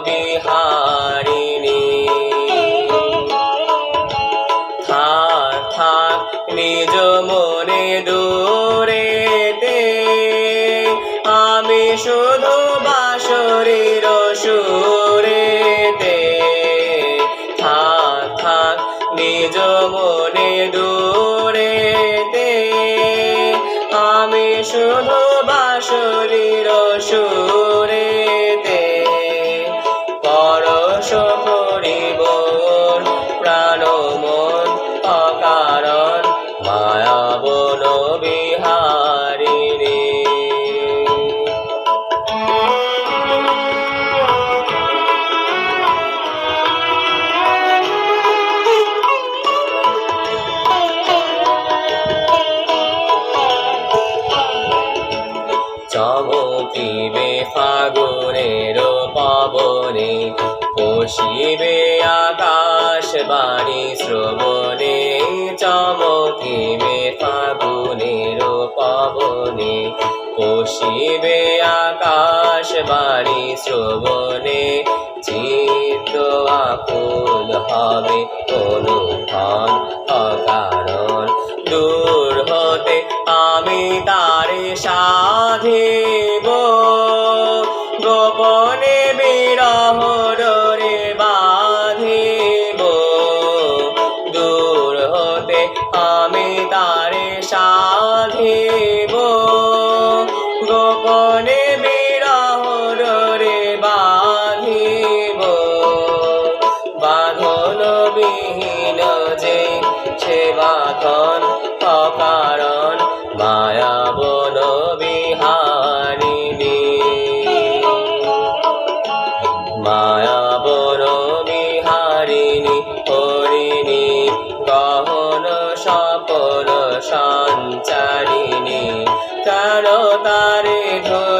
বিহারিণী। থাক থাক, নিজ মনে দূরে আমি শুধু বাসরীর সুরেতে থাক থাক, নিজ মনে দূরে আমি শুধু বাসরীর চমকিবে ফাগুনের পবনে, পশিবে আকাশ বাণী শ্রবণে, চমকিবে ফাগুনের পবনে, পশিবে আকাশ বাণী শ্রবণে, চিত্ত আকুল হবে অনুক্ষণ অকারণ। দূর হতে আমি তারে সাধিব থাকিব। গোপনে বিরহ রে বাঁধিব। বাঁধন বিহীন যে সে বাঁধন অকারণ মায়া বন বিহারিণী। মায়া বন বিহারিণী, হরিণী, গহন সপন সঞ্চারিণী কারও তারে ধরে